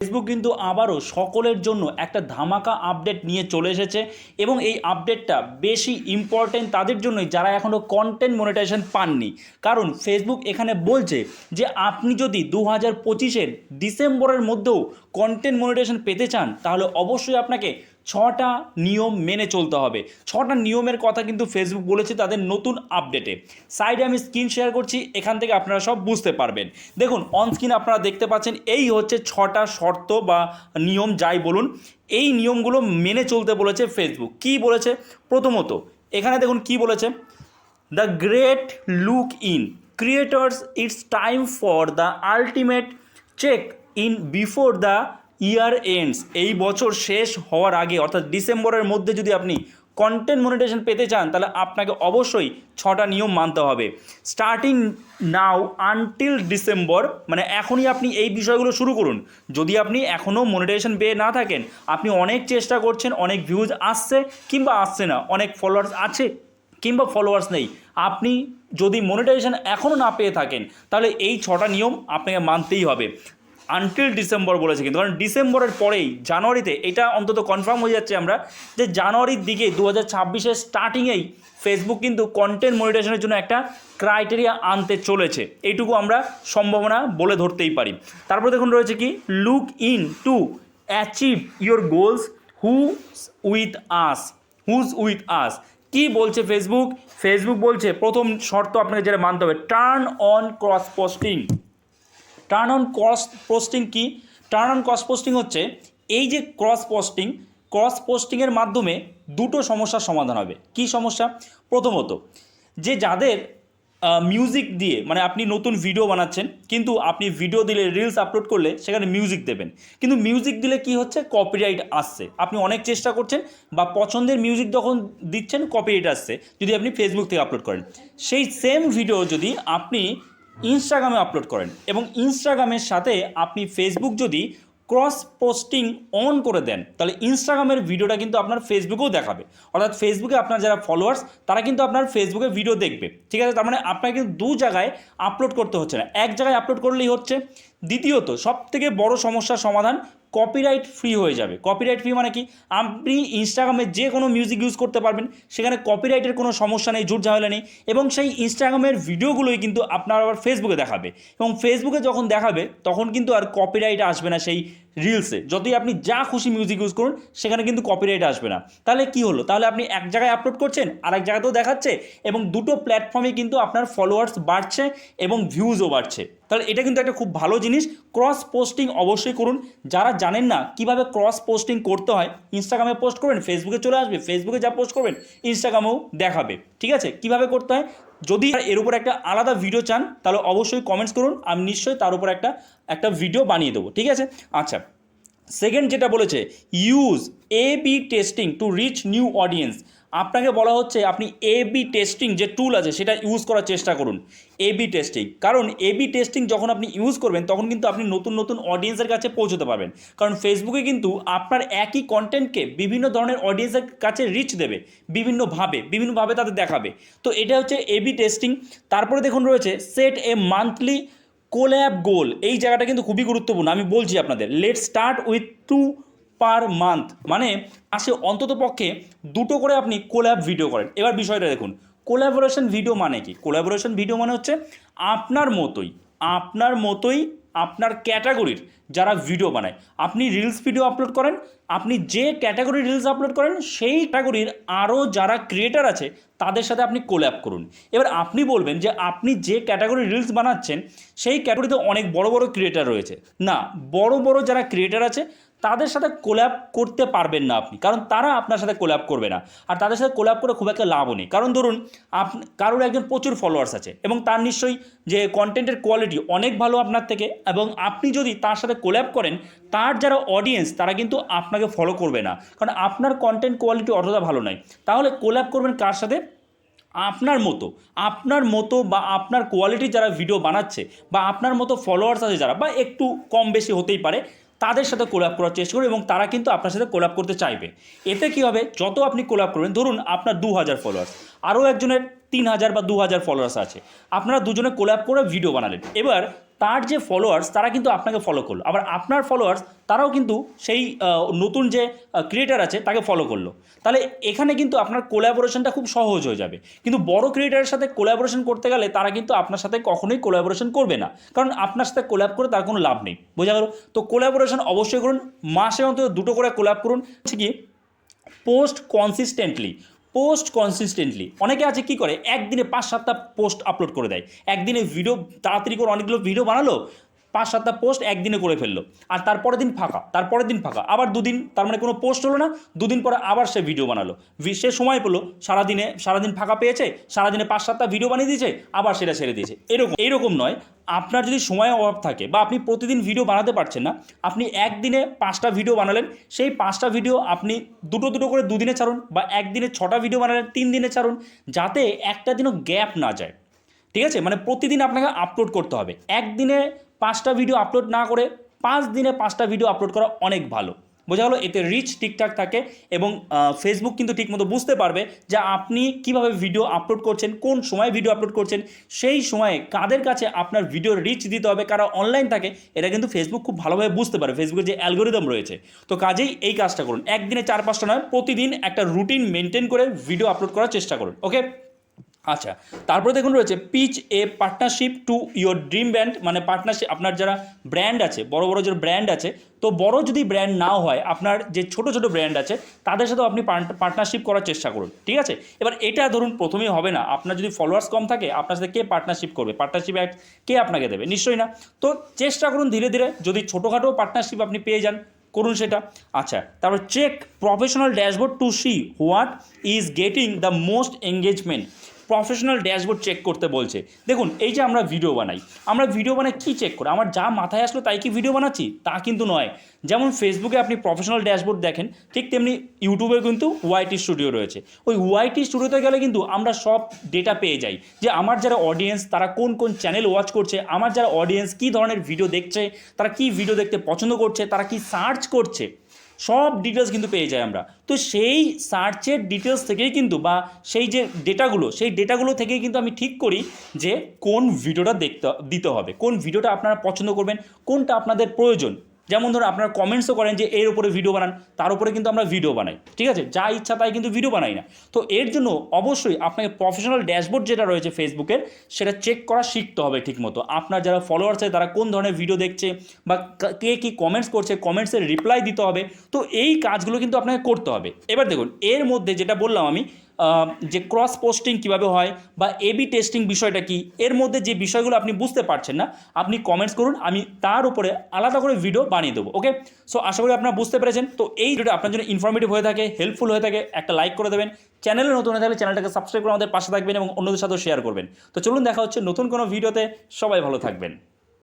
Facebook কিন্তু আবারও সকলের জন্য একটা ধামাকা আপডেট নিয়ে চলে এসেছে এবং এই আপডেটটা বেশি ইম্পর্টেন্ট তাদের জন্যই যারা এখনও কন্টেন্ট মনিটাইজেশন পাননি। কারণ ফেসবুক এখানে বলছে যে, আপনি যদি দু হাজার পঁচিশের ডিসেম্বরের মধ্যেও কন্টেন্ট মনিটাইজেশন পেতে চান, তাহলে অবশ্যই আপনাকে ছটা নিয়ম মেনে চলতে হবে। ছটা নিয়মের কথা কিন্তু ফেসবুক বলেছে তাদের নতুন আপডেটে সাইডে আমি স্ক্রিন শেয়ার করছি, এখান থেকে আপনারা সব বুঝতে পারবেন। দেখুন অন স্ক্রিন আপনারা দেখতে পাচ্ছেন, এই হচ্ছে ছটা শর্ত বা নিয়ম যাই বলুন, এই নিয়মগুলো মেনে চলতে বলেছে ফেসবুক কি বলেছে? প্রথমত, এখানে দেখুন কি বলেছে? The great look in creators it's time for the ultimate check in before the year ends, এই বছর শেষ হওয়ার আগে, অর্থাৎ ডিসেম্বরের মধ্যে যদি আপনি কন্টেন্ট মনিটেশন পেতে চান, তাহলে আপনাকে অবশ্যই ছটা নিয়ম মানতে হবে। স্টার্টিং নাও আনটিল ডিসেম্বর মানে এখনই আপনি এই বিষয়গুলো শুরু করুন। যদি আপনি এখনও মনিটাইজেশন পেয়ে না থাকেন, আপনি অনেক চেষ্টা করছেন, অনেক ভিউজ আসছে কিংবা আসছে না, অনেক ফলোয়ার্স আছে কিংবা ফলোয়ার্স নেই, আপনি যদি মনিটাইজেশন এখনও না পেয়ে থাকেন, তাহলে এই ছটা নিয়ম আপনাকে মানতেই হবে। আনটিল ডিসেম্বর বলেছে কিন্তু, কারণ ডিসেম্বরের পরেই জানুয়ারিতে এটা অন্তত কনফার্ম হয়ে যাচ্ছে আমরা যে জানুয়ারির দিকে দু হাজার ছাব্বিশের স্টার্টিংয়েই ফেসবুক কিন্তু কন্টেন্ট মনিটাইজেশনের জন্য একটা ক্রাইটেরিয়া আনতে চলেছে। এইটুকু আমরা সম্ভাবনা বলে ধরতেই পারি। তারপর দেখুন রয়েছে কি look in to achieve your goals who with us whose with us কি বলছে ফেসবুক ফেসবুক বলছে, প্রথম শর্ত আপনাকে যেটা মানতে হবে turn on cross posting turn on cross posting কি? টার্ন অন ক্রস পোস্টিং হচ্ছে এই যে ক্রস পোস্টিং ক্রস পোস্টিংয়ের মাধ্যমে দুটো সমস্যার সমাধান হবে। কি সমস্যা? প্রথমত, যে যাদের মিউজিক দিয়ে মানে আপনি নতুন ভিডিও বানাচ্ছেন, কিন্তু আপনি ভিডিও দিলে রিলস আপলোড করলে সেখানে মিউজিক দেবেন। কিন্তু মিউজিক দিলে কি হচ্ছে? কপিরাইট আসছে। আপনি অনেক চেষ্টা করছেন বা পছন্দের মিউজিক যখন দিচ্ছেন কপিরাইট আসছে, যদি আপনি ফেসবুক থেকে আপলোড করেন। সেই সেম ভিডিও যদি আপনি ইনস্টাগ্রামে আপলোড করেন এবং ইনস্টাগ্রামের সাথে আপনি ফেসবুক যদি ক্রস পোস্টিং অন করে দেন, তাহলে ইনস্টাগ্রামের ভিডিওটা কিন্তু আপনার ফেসবুকেও দেখাবে। অর্থাৎ ফেসবুকে আপনার যারা ফলোয়ার্স তারা কিন্তু আপনার ফেসবুকে ভিডিও দেখবে। ঠিক আছে? তার মানে আপনাকে কিন্তু দু জায়গায় আপলোড করতে হচ্ছে না। এক জায়গায় আপলোড করলেই হচ্ছে। দ্বিতীয়ত সব থেকে বড় সমস্যার সমাধান কপিরাইট ফ্রি হয়ে যাবে। কপিরাইট ফ্রি মানে কি? আপনি ইনস্টাগ্রামে যে কোনো মিউজিক ইউজ করতে পারবেন, সেখানে কপিরাইটের কোনো সমস্যা নেই ঝুট ঝামেলা নেই এবং সেই ইনস্টাগ্রামের ভিডিওগুলোই কিন্তু আপনার আবার ফেসবুকে দেখাবে। এবং ফেসবুকে যখন দেখাবে, তখন কিন্তু আর কপিরাইট আসবে না সেই রিলসে যতই আপনি যা খুশি মিউজিক ইউজ করুন, সেখানে কিন্তু কপিরাইট আসবে না। তাহলে কি হলো? তাহলে আপনি এক জায়গায় আপলোড করছেন আর এক জায়গাতেও দেখাচ্ছে এবং দুটো প্ল্যাটফর্মে কিন্তু আপনার ফলোয়ার্স বাড়ছে এবং ভিউজও বাড়ছে। তাহলে এটা কিন্তু একটা খুব ভালো জিনিস। ক্রস পোস্টিং অবশ্যই করুন। যারা জানেন না কীভাবে ক্রস পোস্টিং করতে হয় ইনস্টাগ্রামে পোস্ট করবেন ফেসবুকে চলে আসবে ফেসবুকে যা পোস্ট করবেন ইনস্টাগ্রামেও দেখাবে। ঠিক আছে? কীভাবে করতে হয়? যদি এর উপর একটা আলাদা ভিডিও চান, তাহলে অবশ্যই কমেন্টস করুন। আমি নিশ্চয়ই তার উপর একটা একটা ভিডিও বানিয়ে দেবো। ঠিক আছে? আচ্ছা। সেকেন্ড যেটা বলেছে use A B testing to reach new audience আপনাকে বলা হচ্ছে আপনি এ বি টেস্টিং যে টুল আছে, সেটা ইউজ করার চেষ্টা করুন। এ বি টেস্টিং কারণ এ বি টেস্টিং যখন আপনি ইউজ করবেন, তখন কিন্তু আপনি নতুন নতুন অডিয়েন্সের কাছে পৌঁছতে পারবেন। কারণ ফেসবুকে কিন্তু আপনার একই কন্টেন্টকে বিভিন্ন ধরনের অডিয়েন্সের কাছে রিচ দেবে বিভিন্নভাবে বিভিন্নভাবে তাদের দেখাবে। তো এটা হচ্ছে এ বি টেস্টিং তারপরে দেখুন রয়েছে set a monthly collab goal, এই জায়গাটা কিন্তু খুবই গুরুত্বপূর্ণ। আমি বলছি আপনাদের let start with two per month মানে আসে অন্তত পক্ষে দুটো করে আপনি কোল্যাব ভিডিও করেন। এবার বিষয়টা দেখুন, কোল্যাবোরেশন ভিডিও মানে কি? কোলাবোরেশন ভিডিও মানে হচ্ছে আপনার মতোই আপনার মতোই আপনার ক্যাটাগরির যারা ভিডিও বানায়, আপনি রিলস ভিডিও আপলোড করেন, আপনি যে ক্যাটাগরির রিলস আপলোড করেন, সেই ক্যাটাগরির আরও যারা ক্রিয়েটার আছে, তাদের সাথে আপনি কোল্যাপ করুন। এবার আপনি বলবেন যে আপনি যে ক্যাটাগরির রিলস বানাচ্ছেন, সেই ক্যাটাগরিতে অনেক বড় বড় ক্রিয়েটার রয়েছে। না, বড় বড় যারা ক্রিয়েটার আছে তাদের সাথে কোল্যাপ করতে পারবেন না আপনি। কারণ তারা আপনার সাথে কোল্যাপ করবে না। আর তাদের সাথে কোল্যাপ করে খুব একটা লাভও নেই। কারণ ধরুন আপ কারোর একজন প্রচুর ফলোয়ার্স আছে এবং তার নিশ্চয়ই যে কন্টেন্টের কোয়ালিটি অনেক ভালো আপনার থেকে এবং আপনি যদি তার সাথে কোল্যাপ করেন, তার যারা অডিয়েন্স তারা কিন্তু আপনাকে ফলো করবে না। কারণ আপনার কন্টেন্ট কোয়ালিটি অতটা ভালো নয়। তাহলে কোল্যাপ করবেন কার সাথে? আপনার মতো। আপনার মতো বা আপনার কোয়ালিটি যারা ভিডিও বানাচ্ছে বা আপনার মতো ফলোয়ার্স আছে যারা বা একটু কম বেশি হতেই পারে তাদের সাথে কোলাপ করার চেষ্টা করুন এবং তারা কিন্তু আপনার সাথে কোলাপ করতে চাইবে। এতে কী হবে? যত আপনি কোলাপ করবেন, ধরুন আপনার দু হাজার ফলোয়ার্স আরও একজনের তিন হাজার বা দু হাজার ফলোয়ার্স আছে। আপনারা দুজনে কোলাপ করে ভিডিও বানালেন। এবার তার যে ফলোয়ার্স তারা কিন্তু আপনাকে ফলো করল। আবার আপনার ফলোয়ার্স তারাও কিন্তু সেই নতুন যে ক্রিয়েটার আছে, তাকে ফলো করল। তাহলে এখানে কিন্তু আপনার কোলাবোরেশনটা খুব সহজ হয়ে যাবে। কিন্তু বড় ক্রিয়েটারের সাথে কোলাবোরেশন করতে গেলে তারা কিন্তু আপনার সাথে কখনোই কোলাবোরেশন করবে না। কারণ আপনার সাথে কোলাব করে তার কোনো লাভ নেই। বোঝা গেল? তো কোলাবোরেশন অবশ্যই করুন। মাসে অন্তত দুটো করে কোলাব করুন। কি পোস্ট কনসিস্টেন্টলি পোস্ট কনসিস্টেন্টলি অনেকে আছে কি করে, একদিনে পাঁচ সাতটা পোস্ট আপলোড করে দেয়। একদিনে ভিডিও তাড়াতাড়ি করে অনেকগুলো ভিডিও বানালো পাঁচ সাতটা পোস্ট একদিনে করে ফেলল। আর তারপরের দিন ফাঁকা, তারপরের দিন ফাঁকা। আবার দুদিন, তার মানে কোনো পোস্ট হলো না, দুদিন পরে আবার সে ভিডিও বানালো। সে সময় পেল, সারাদিনে, সারাদিন ফাঁকা পেয়েছে, সারাদিনে পাঁচ সাতটা ভিডিও বানিয়ে দিয়েছে, আবার সেটা ছেড়ে দিয়েছে। এরকম এরকম নয়। আপনার যদি সময় অভাব থাকে বা আপনি প্রতিদিন ভিডিও বানাতে পারছেন না, আপনি একদিনে পাঁচটা ভিডিও বানালেন, সেই পাঁচটা ভিডিও আপনি দুটো দুটো করে দুদিনে ছাড়ুন বা একদিনে ছটা ভিডিও বানালেন, তিন দিনে ছাড়ুন, যাতে একটা দিনও গ্যাপ না যায়। ঠিক আছে? মানে প্রতিদিন আপনাকে আপলোড করতে হবে। একদিনে পাঁচটা ভিডিও আপলোড না করে পাঁচ দিনে পাঁচটা ভিডিও আপলোড করা অনেক ভালো। বোঝা গেলো, এতে রিচ ঠিকঠাক থাকে এবং ফেসবুক কিন্তু ঠিকমতো বুঝতে পারবে যে আপনি কীভাবে ভিডিও আপলোড করছেন, কোন সময় ভিডিও আপলোড করছেন, সেই সময়ে কাদের কাছে আপনার ভিডিও রিচ দিতে হবে, কারা অনলাইন থাকে, এটা কিন্তু ফেসবুক খুব ভালোভাবে বুঝতে পারে ফেসবুকের যে অ্যালগোরিদম রয়েছে। তো কাজেই এই কাজটা করুন। একদিনে চার পাঁচটা নয়, প্রতিদিন একটা রুটিন মেনটেন করে ভিডিও আপলোড করার চেষ্টা করুন ওকে আচ্ছা তারপরে দেখুন রয়েছে pitch a partnership to your dream brand মানে পার্টনারশিপ আপনার যারা ব্র্যান্ড আছে, বড় বড় যে ব্র্যান্ড আছে, তো বড় যদি ব্র্যান্ড নাও হয়, আপনার যে ছোট ছোট ব্র্যান্ড আছে, তাদের সাথেও আপনি পার্টনারশিপ করার চেষ্টা করুন, ঠিক আছে? এবার এটা ধরুন প্রথমেই হবে না, আপনার যদি ফলোয়ার্স কম থাকে, আপনার সাথে কে পার্টনারশিপ করবে? পার্টনারশিপ অ্যাক্ট কে আপনাকে দেবে? নিশ্চয়ই না। তো চেষ্টা করুন ধীরে ধীরে, যদি ছোটোখাটো পার্টনারশিপ আপনি পেয়ে যান, করুন সেটা। আচ্ছা তারপর check professional dashboard to see what is getting the most engagement professional dashboard check করতে বলছে। দেখুন, এই যে আমরা ভিডিও বানাই, আমরা ভিডিও বানাই কী চেক করে? আমার যা মাথায় আসলো তাই কি ভিডিও বানাচ্ছি? তা কিন্তু নয়। যেমন ফেসবুকে আপনি প্রফেশনাল ড্যাশবোর্ড দেখেন, ঠিক তেমনি ইউটিউবে কিন্তু ওয়াইটি স্টুডিও রয়েছে। ওই ওয়াইটি স্টুডিওতে গেলে কিন্তু আমরা সব ডেটা পেয়ে যাই যে আমার যারা অডিয়েন্স তারা কোন কোন চ্যানেল ওয়াচ করছে, আমার যারা অডিয়েন্স কী ধরনের ভিডিও দেখছে, তারা কী ভিডিও দেখতে পছন্দ করছে, তারা কি সার্চ করছে। সব ডিটেলস কিন্তু পেয়ে যাই আমরা। তো সেই সার্চের ডিটেলস থেকেই কিন্তু বা সেই যে ডেটাগুলো সেই ডেটাগুলো থেকেই কিন্তু আমি ঠিক করি যে কোন ভিডিওটা দেখতে, দিতে হবে। কোন ভিডিওটা আপনারা পছন্দ করবেন, কোনটা আপনাদের প্রয়োজন। যেমন ধরুন আপনারা কমেন্টসও করেন যে এর উপরে ভিডিও বানান, তার উপরে কিন্তু আমরা ভিডিও বানাই, ঠিক আছে? যা ইচ্ছা তাই কিন্তু ভিডিও বানাই না। তো এর জন্য অবশ্যই আপনাকে প্রফেশনাল ড্যাশবোর্ড যেটা রয়েছে ফেসবুকের সেটা চেক করা শিখতে হবে ঠিকমতো। আপনার যারা ফলোয়ার্স আছে, তারা কোন ধরনের ভিডিও দেখছে বা কে, কী কমেন্টস করছে কমেন্টসের রিপ্লাই দিতে হবে। তো এই কাজগুলো কিন্তু আপনাকে করতে হবে। এবার দেখুন, এর মধ্যে যেটা বললাম আমি যে ক্রস পোস্টিং কীভাবে হয় বা এবি টেস্টিং বিষয়টা কি, এর মধ্যে যে বিষয়গুলো আপনি বুঝতে পারছেন না, আপনি কমেন্টস করুন, আমি তার উপরে আলাদা করে ভিডিও বানিয়ে দেবো ওকে সো আশা করি আপনারা বুঝতে পেরেছেন। তো এই ভিডিওটা আপনার জন্য ইনফরমেটিভ হয়ে থাকে হেল্পফুল হয়ে থাকে, একটা লাইক করে দেবেন। চ্যানেলে নতুন হয়ে থাকলে চ্যানেলটাকে সাবস্ক্রাইব করে আমাদের পাশে থাকবেন এবং অন্যদের সাথেও শেয়ার করবেন। তো চলুন দেখা হচ্ছে নতুন কোনো ভিডিওতে সবাই ভালো থাকবেন।